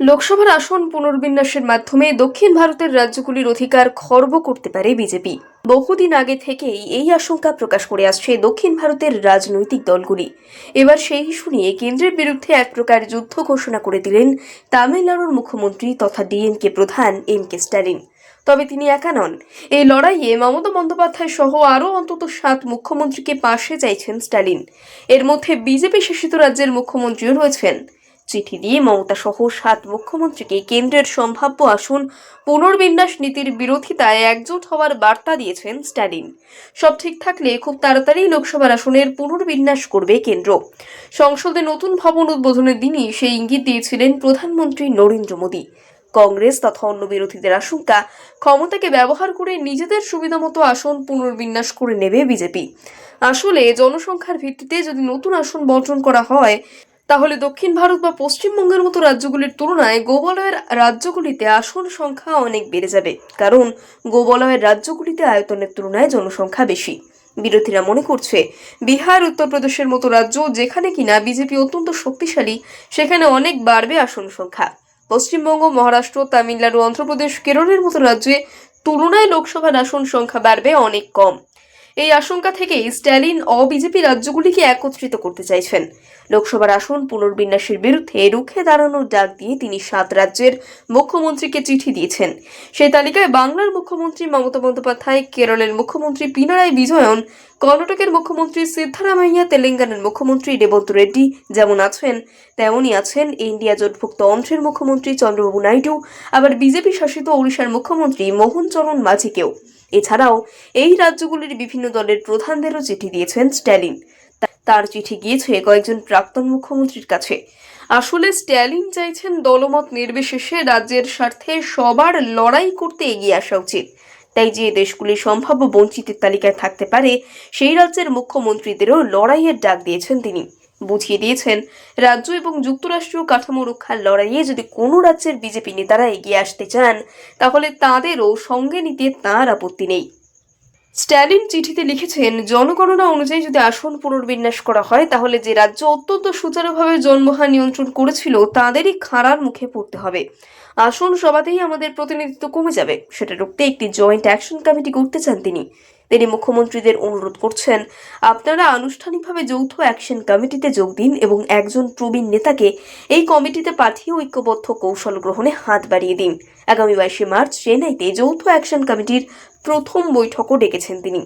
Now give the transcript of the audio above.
লোকসভার আসন পুনর্বিন্যাসের মাধ্যমে দক্ষিণ ভারতের রাজ্যগুলির অধিকার খর্ব করতে পারে বিজেপি। বহুদিন আগে থেকেই এই আশঙ্কা প্রকাশ করে আসছে দক্ষিণ ভারতের রাজনৈতিক দলগুলি। এবার সেই ইস্যু নিয়ে কেন্দ্রের বিরুদ্ধে এক প্রকার যুদ্ধ ঘোষণা করে দিলেন তামিলনাড়ুর মুখ্যমন্ত্রী তথা ডিএমকে প্রধান এম কে স্ট্যালিন। তবে তিনি একা নন। এই লড়াইয়ে মমতা বন্দ্যোপাধ্যায় সহ আরও অন্তত সাত মুখ্যমন্ত্রীকে পাশে চাইছেন স্ট্যালিন। এর মধ্যে বিজেপি শাসিত রাজ্যের মুখ্যমন্ত্রীও রয়েছেন। চিঠি দিয়ে মমতা সহ সাত মুখ্যমন্ত্রীকে কেন্দ্রের সম্ভাব্য আসন পুনর্বিন্যাস নীতির বিরোধিতায় একজোট হওয়ার বার্তা দিয়েছেন স্ট্যালিন। সব ঠিক থাকলে খুব তাড়াতাড়ি লোকসভার আসনের পুনর্বিন্যাস করবে কেন্দ্র। সংসদে নতুন ভবন উদ্বোধনের দিনই সেই ইঙ্গিত দিয়েছিলেন প্রধানমন্ত্রী নরেন্দ্র মোদী। কংগ্রেস তথা অন্য বিরোধীদের আশঙ্কা, ক্ষমতাকে ব্যবহার করে নিজেদের সুবিধামতো আসন পুনর্বিন্যাস করে নেবে বিজেপি। আসলে জনসংখ্যার ভিত্তিতে যদি নতুন আসন বর্জন করা হয় তাহলে দক্ষিণ ভারত বা পশ্চিমবঙ্গের মতো রাজ্যগুলির তুলনায় গোবলয়ের রাজ্যগুলিতে আসন সংখ্যা অনেক বেড়ে যাবে। কারণ গোবলয়ের রাজ্যগুলিতে আয়তনের তুলনায় জনসংখ্যা বেশি। বিরোধীরা মনে করছে, বিহার, উত্তরপ্রদেশের মতো রাজ্য যেখানে কিনা বিজেপি অত্যন্ত শক্তিশালী, সেখানে অনেক বাড়বে আসন সংখ্যা। পশ্চিমবঙ্গ, মহারাষ্ট্র, তামিলনাড়ু, অন্ধ্রপ্রদেশ, কেরলের মতো রাজ্যে তুলনায় লোকসভার আসন সংখ্যা বাড়বে অনেক কম। এই আশঙ্কা থেকেই স্ট্যালিন অবিজেপি রাজ্যগুলিকে একত্রিত করতে চাইছেন। লোকসভার আসন পুনর্বিন্যাসের বিরুদ্ধে রুখে দাঁড়ানোর ডাক দিয়ে তিনি সাত রাজ্যের মুখ্যমন্ত্রীকে চিঠি দিয়েছেন। সেই তালিকায় বাংলার মুখ্যমন্ত্রী মমতা বন্দ্যোপাধ্যায়, কেরলের মুখ্যমন্ত্রী পিনারায় বিজয়ন, কর্ণাটকের মুখ্যমন্ত্রী সিদ্ধারামাইয়া, তেলেঙ্গানার মুখ্যমন্ত্রী রেবন্ত রেড্ডি যেমন আছেন, তেমনই আছেন ইন্ডিয়া জোটভুক্ত অন্ধ্রের মুখ্যমন্ত্রী চন্দ্রবাবু নাইডু, আবার বিজেপি শাসিত ওড়িশার মুখ্যমন্ত্রী মোহন চরণ মাঝিকেও। এছাড়াও এই রাজ্যগুলির বিভিন্ন দলের প্রধানদেরও চিঠি দিয়েছেন স্ট্যালিন। তার চিঠি গিয়েছে কয়েকজন প্রাক্তন মুখ্যমন্ত্রীর কাছে। আসলে স্ট্যালিন চাইছেন দলমত নির্বিশেষে রাজ্যের স্বার্থে সবার লড়াই করতে এগিয়ে আসা উচিত। তাই যে দেশগুলি সম্ভাব্য বঞ্চিতের তালিকায় থাকতে পারে, সেই রাজ্যের মুখ্যমন্ত্রীদেরও লড়াইয়ের ডাক দিয়েছেন তিনি। বুঝিয়ে দিয়েছেন। রাজ্য এবং যুক্তরাষ্ট্রীয় কাঠামো রক্ষার লড়াইয়ে যদি কোনো রাজ্যের বিজেপি নেতারা এগিয়ে আসতে চান, তাহলে তাঁদেরও সঙ্গে নিতে তাঁর আপত্তি নেই। স্ট্যালিন চিঠিতে লিখেছেন, জনগণনা অনুযায়ী যদি আসন পুনর্বিন্যাস করা হয়, তাহলে যে রাজ্য অত্যন্ত সুচারুভাবে জন্মহার নিয়ন্ত্রণ করেছিল, তাদেরই খাড়ার মুখে পড়তে হবে। আসন সভাতেই আমাদের প্রতিনিধিত্ব কমে যাবে। সেটা রুখতে একটি জয়েন্ট অ্যাকশন কমিটি করতে চান তিনি। তিনি মুখ্যমন্ত্রীদের অনুরোধ করছেন। আপনারা আনুষ্ঠানিকভাবে যৌথ অ্যাকশন কমিটিতে যোগ দিন এবং একজন প্রবীণ নেতাকে এই কমিটিতে পাঠিয়ে ঐক্যবদ্ধ কৌশল গ্রহণে হাত বাড়িয়ে দিন। আগামী বাইশে মার্চ চেন্নাইতে যৌথ অ্যাকশন কমিটির প্রথম বৈঠকও ডেকেছেন তিনি।